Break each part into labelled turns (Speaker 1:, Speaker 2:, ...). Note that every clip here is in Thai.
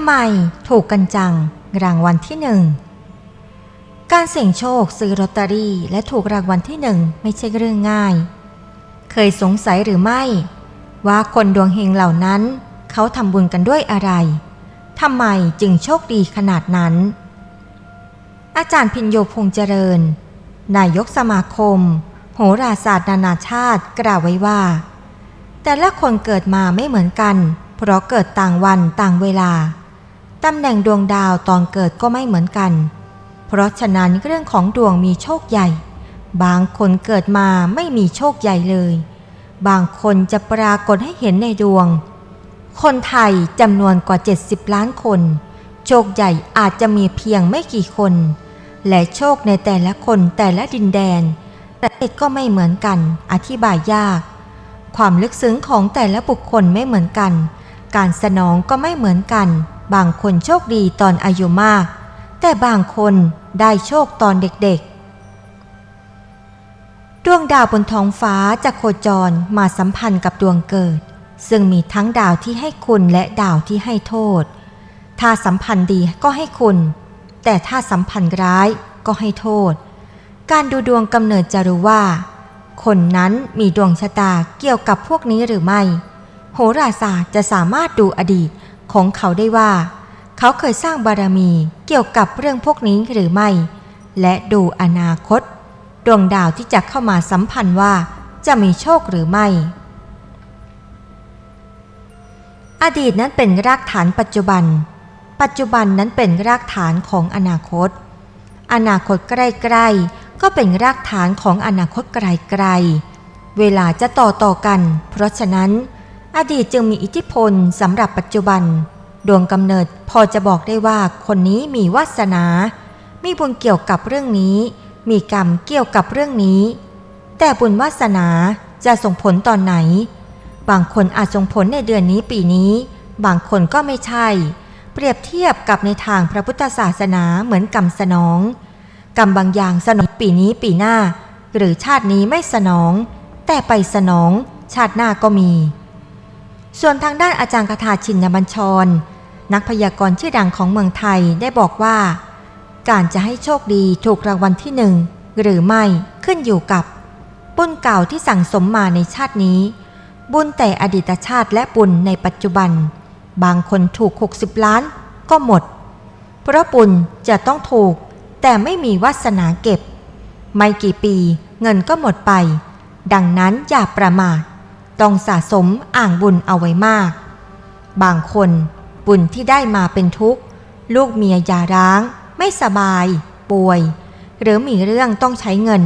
Speaker 1: ำไมถูกกันจังรางวัลที่หนึ่งการเสี่ยงโชคซื้อลอตเตอรี่และถูกรางวัลที่หนึ่งไม่ใช่เรื่องง่าย เคยสงสัยหรือไม่ ว่าคนดวงเฮงเหล่านั้น เขาทำบุญกันด้วยอะไรทำไมจึงโชคดีขนาดนั้น อาจารย์พินโยพงเจริญ นายกสมาคม โหราศาสตร์นานาชาติกล่าวไว้ว่า แต่ละคนเกิดมาไม่เหมือนกัน เพราะเกิดต่างวันต่างเวลา ตำแหน่งดวงดาวตอนเกิดก็ไม่เหมือนกัน เพราะฉะนั้นเรื่องของดวงมีโชคใหญ่ บางคนเกิดมาไม่มีโชคใหญ่เลย บางคนจะปรากฏให้เห็นในดวง คนไทยจำนวนกว่า 70 ล้านคน โชคใหญ่อาจจะมีเพียงไม่กี่คน และโชคในแต่ละคนแต่ละดินแดนประเทศก็ไม่เหมือนกัน อธิบายยาก ความลึกซึ้งของแต่ละบุคคลไม่เหมือนกัน การสนองก็ไม่เหมือนกัน บางคนโชคดีตอนอายุมาก แต่บางคนได้โชคตอนเด็กๆ ดวงดาวบนท้องฟ้าจะโคจรมาสัมพันธ์กับดวงเกิด ซึ่งมีทั้งดาวที่ให้คุณและดาวที่ให้โทษ ถ้าสัมพันธ์ดีก็ให้คุณ แต่ถ้าสัมพันธ์ร้ายก็ให้โทษ การดูดวงกำเนิดจะรู้ว่า คนนั้นมีดวงชะตาเกี่ยวกับพวกนี้หรือไม่ โหราศาสตร์จะสามารถดูอดีต ของเขาได้ว่า เขาเคยสร้างบารมีเกี่ยวกับเรื่องพวกนี้หรือไม่ และดูอนาคต ดวงดาวที่จะเข้ามาสัมพันธ์ว่าจะมีโชคหรือไม่ อดีตนั้นเป็นรากฐานปัจจุบัน ปัจจุบันนั้นเป็นรากฐานของอนาคต อนาคตใกล้ๆก็เป็นรากฐานของอนาคตไกลๆเวลาจะต่อต่อกัน เพราะฉะนั้น อดีตจึงมีอิทธิพลสำหรับปัจจุบัน ดวงกำเนิดพอจะบอกได้ว่าคนนี้มีวาสนา มีบุญเกี่ยวกับเรื่องนี้ มีกรรมเกี่ยวกับเรื่องนี้ แต่บุญวาสนาจะส่งผลตอนไหน บางคนอาจส่งผลในเดือนนี้ปีนี้ บางคนก็ไม่ใช่ เปรียบเทียบกับในทางพระพุทธศาสนาเหมือนกรรมสนอง กรรมบางอย่างสนองปีนี้ปีหน้า หรือชาตินี้ไม่สนอง แต่ไปสนองชาติหน้าก็มี ส่วนทางด้านอาจารย์คาถาชินบัญชร นักพยากรณ์ชื่อดังของเมืองไทยได้บอกว่า การจะให้โชคดีถูกรางวัลที่หนึ่งหรือไม่ขึ้นอยู่กับ บุญเก่าที่สั่งสมมาในชาตินี้ บุญแต่อดีตชาติและบุญในปัจจุบัน บางคนถูก 60 ล้านก็หมด เพราะบุญจะต้องถูก แต่ไม่มีวาสนาเก็บ ไม่กี่ปีเงินก็หมดไป ดังนั้นอย่าประมาท ต้องสะสมอ่างบุญเอาไว้มาก บางคนบุญที่ได้มาเป็นทุกข์ ลูกเมียยาร้าง ไม่สบาย ป่วย หรือมีเรื่องต้องใช้เงิน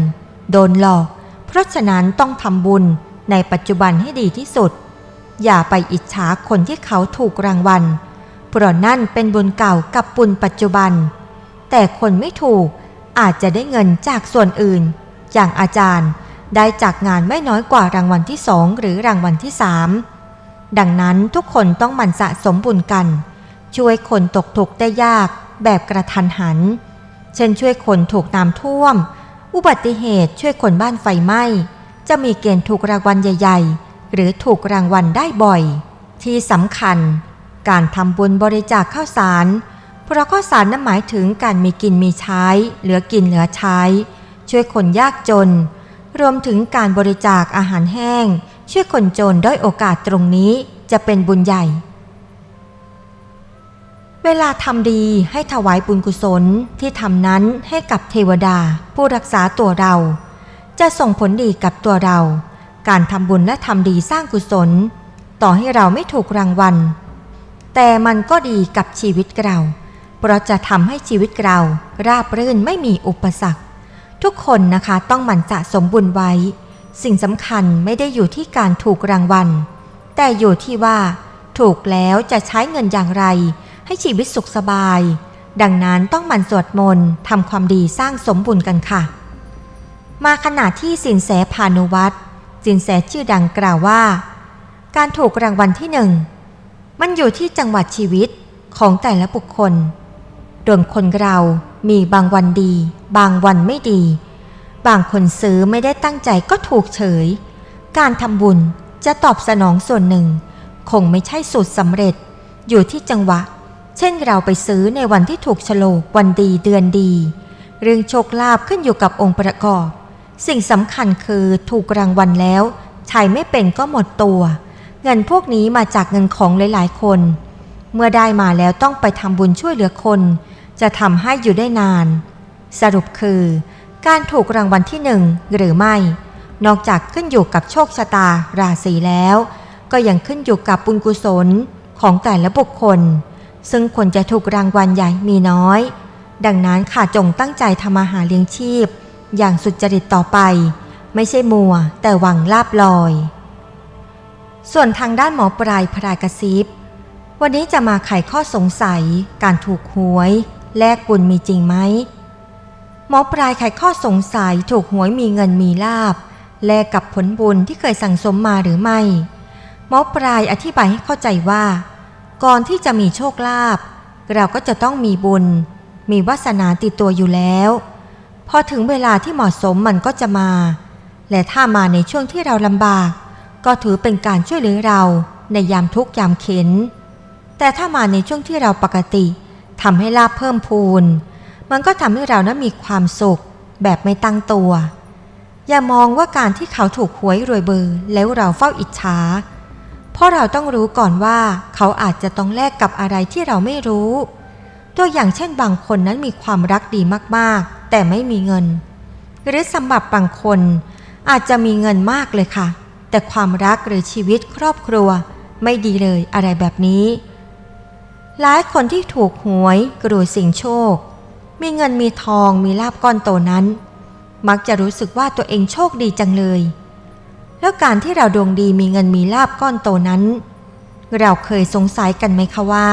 Speaker 1: โดนหลอก เพราะฉะนั้นต้องทำบุญในปัจจุบันให้ดีที่สุด อย่าไปอิจฉาคนที่เขาถูกรางวัลเพราะนั่นเป็นบุญเก่ากับบุญปัจจุบัน แต่คนไม่ถูกอาจจะได้เงินจากส่วนอื่น อย่างอาจารย์ ได้จากงานไม่น้อยกว่ารางวัลที่สองหรือรางวัลที่สามดังนั้นทุกคนต้องหมั่นสะสมบุญกัน ช่วยคนตกทุกข์ได้ยากแบบกระทันหัน เช่นช่วยคนถูกน้ำท่วม อุบัติเหตุช่วยคนบ้านไฟไหม้ จะมีเกณฑ์ถูกรางวัลใหญ่ ๆ หรือถูกรางวัลได้บ่อย ที่สำคัญ การทำบุญบริจาคข้าวสาร เพราะข้าวสารนั้นหมายถึงการมีกินมีใช้ เหลือกินเหลือใช้ ช่วยคนยากจน รวมถึงการบริจาคอาหารแห้ง ช่วยคนจนด้อยโอกาสตรงนี้จะเป็นบุญใหญ่ เวลาทำดีให้ถวายบุญกุศลที่ทำนั้นให้กับเทวดาผู้รักษาตัวเรา จะส่งผลดีกับตัวเรา การทำบุญและทำดีสร้างกุศล ต่อให้เราไม่ถูกรางวัล แต่มันก็ดีกับชีวิตเรา เพราะจะทำให้ชีวิตเราราบรื่นไม่มีอุปสรรค ทุกคนนะคะต้องหมั่นสะสมบุญไว้ สิ่งสำคัญไม่ได้อยู่ที่การถูกรางวัล แต่อยู่ที่ว่า ถูกแล้วจะใช้เงินอย่างไร ให้ชีวิตสุขสบาย ดังนั้นต้องหมั่นสวดมนต์ทำความดีสร้างสมบุญกันค่ะ มาขณะที่สินแสพานุวัตรสินแสชื่อดังกล่าวว่า การถูกรางวัลที่หนึ่งมันอยู่ที่จังหวัดชีวิตของแต่ละบุคคลดวงคนเรา มีบางวันดี บางวันไม่ดี บางคนซื้อไม่ได้ตั้งใจก็ถูกเฉย การทำบุญจะตอบสนองส่วนหนึ่ง คงไม่ใช่สูตรสำเร็จ อยู่ที่จังหวะ เช่นเราไปซื้อในวันที่ถูกโฉลกวันดีเดือนดี เรื่องโชคลาภขึ้นอยู่กับองค์ประกอบ สิ่งสำคัญคือถูกรางวัลแล้วใช้ไม่เป็นก็หมดตัว เงินพวกนี้มาจากเงินของหลายๆ คน เมื่อได้มาแล้วต้องไปทำบุญช่วยเหลือคน จะทำให้อยู่ได้นาน สรุปคือ การถูกรางวัลที่หนึ่งหรือไม่ นอกจากขึ้นอยู่กับโชคชะตาราศีแล้ว ก็ยังขึ้นอยู่กับบุญกุศลของแต่ละบุคคล ซึ่งคนจะถูกรางวัลใหญ่มีน้อย ดังนั้นค่ะจงตั้งใจทำมาหาเลี้ยงชีพ อย่างสุจริตต่อไป ไม่ใช่มัว แต่หวังลาบลอย ส่วนทางด้านหมอปลายพรายกระซิบวันนี้จะมาไขข้อสงสัยการถูกหวย แลกบุญมีจริงไหมหมอปลายไขข้อสงสัยถูกหวยมีเงินมีลาบ แลกกับผลบุญที่เคยสั่งสมมาหรือไม่ หมอปลายอธิบายให้เข้าใจว่า ก่อนที่จะมีโชคลาภเราก็จะต้องมีบุญ มีวาสนาติดตัวอยู่แล้ว พอถึงเวลาที่เหมาะสมมันก็จะมา และถ้ามาในช่วงที่เราลำบาก ก็ถือเป็นการช่วยเหลือเราในยามทุกข์ยามเข็น แต่ถ้ามาในช่วงที่เราปกติ ทำให้ลาภเพิ่มพูน มันก็ทำให้เรานั้นมีความสุข แบบไม่ตั้งตัว อย่ามองว่าการที่เขาถูกหวยรวยเบอร์แล้วเราเฝ้าอิจฉา เพราะเราต้องรู้ก่อนว่าเขาอาจจะต้องแลกกับอะไรที่เราไม่รู้ ตัวอย่างเช่นบางคนนั้นมีความรักดีมากๆ แต่ไม่มีเงิน หรือสำหรับบางคนอาจจะมีเงินมากเลยค่ะ แต่ความรักหรือชีวิตครอบครัว ไม่ดีเลยอะไรแบบนี้ หลายคนที่ถูกหวยกลัวสิ่งโชค มีเงินมีทองมีลาบก้อนโตนั้น มักจะรู้สึกว่าตัวเองโชคดีจังเลย แล้วการที่เราดวงดีมีเงินมีลาบก้อนโตนั้น เราเคยสงสัยกันไหมคะว่า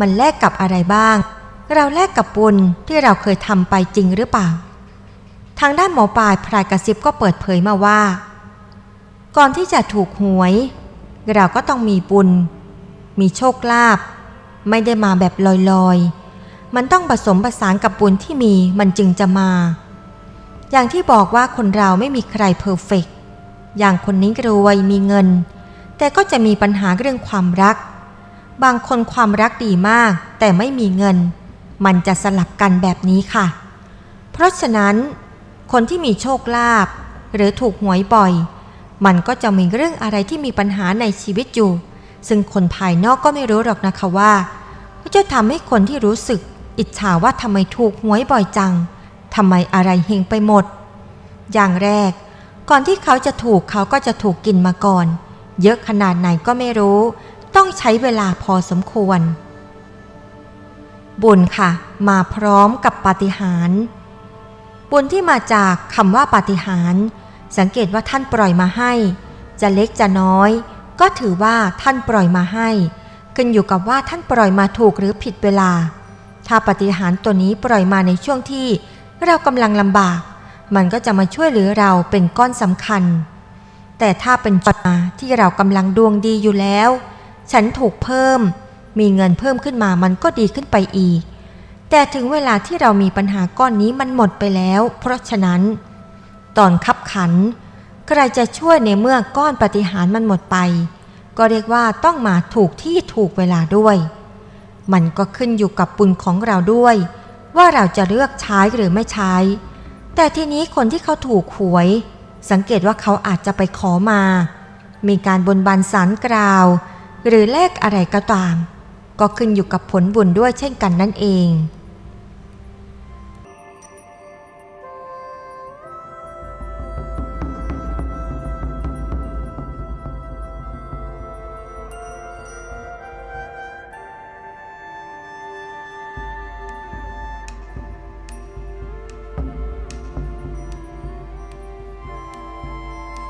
Speaker 1: มันแลกกับอะไรบ้าง เราแลกกับบุญที่เราเคยทำไปจริงหรือเปล่า ทางด้านหมอปลายพรายกระซิบก็เปิดเผยมาว่า ก่อนที่จะถูกหวย เราก็ต้องมีบุญ มีโชคลาภ ไม่ได้มาแบบลอยๆ มันต้องผสมผสานกับบุญที่มีมันจึงจะมา อย่างที่บอกว่าคนเราไม่มีใครเพอร์เฟกต์อย่างคนนี้รวยมีเงิน แต่ก็จะมีปัญหาเรื่องความรัก บางคนความรักดีมาก แต่ไม่มีเงิน มันจะสลับกันแบบนี้ค่ะ เพราะฉะนั้น คนที่มีโชคลาภหรือถูกหวยบ่อย มันก็จะมีเรื่องอะไรที่มีปัญหาในชีวิตอยู่ ซึ่งคนภายนอกก็ไม่รู้หรอกนะคะว่าว่าจะทำให้คนที่รู้สึก อิจฉาว่าทำไมถูกหวยบ่อยจังทำไมอะไรเฮงไปหมด อย่างแรก ก่อนที่เขาจะถูกเขาก็จะถูกกินมาก่อน เยอะขนาดไหนก็ไม่รู้ ต้องใช้เวลาพอสมควร บุญค่ะ มาพร้อมกับปาฏิหาริย์บุญที่มาจากคำว่าปาฏิหาริย์สังเกตว่าท่านปล่อยมาให้ จะเล็กจะน้อย ก็ถือว่าท่านปล่อยมาให้ ขึ้นอยู่กับว่าท่านปล่อยมาถูกหรือผิดเวลา ถ้าปฏิหารตัวนี้ปล่อยมาในช่วงที่เรากำลังลำบาก มันก็จะมาช่วยเหลือเราเป็นก้อนสำคัญ แต่ถ้าเป็นปัญหาที่เรากำลังดวงดีอยู่แล้ว ฉันถูกเพิ่ม มีเงินเพิ่มขึ้นมามันก็ดีขึ้นไปอีก แต่ถึงเวลาที่เรามีปัญหาก้อนนี้มันหมดไปแล้ว เพราะฉะนั้น ตอนขับขันใครจะช่วยในเมื่อก้อนปฏิหารมันหมดไป ก็เรียกว่าต้องมาถูกที่ถูกเวลาด้วย มันก็ขึ้นอยู่กับบุญของเราด้วย ว่าเราจะเลือกใช้หรือไม่ใช้ แต่ทีนี้คนที่เขาถูกหวย สังเกตว่าเขาอาจจะไปขอมา มีการบนบานสารกล่าว หรือเลขอะไรก็ตาม ก็ขึ้นอยู่กับผลบุญด้วยเช่นกันนั่นเอง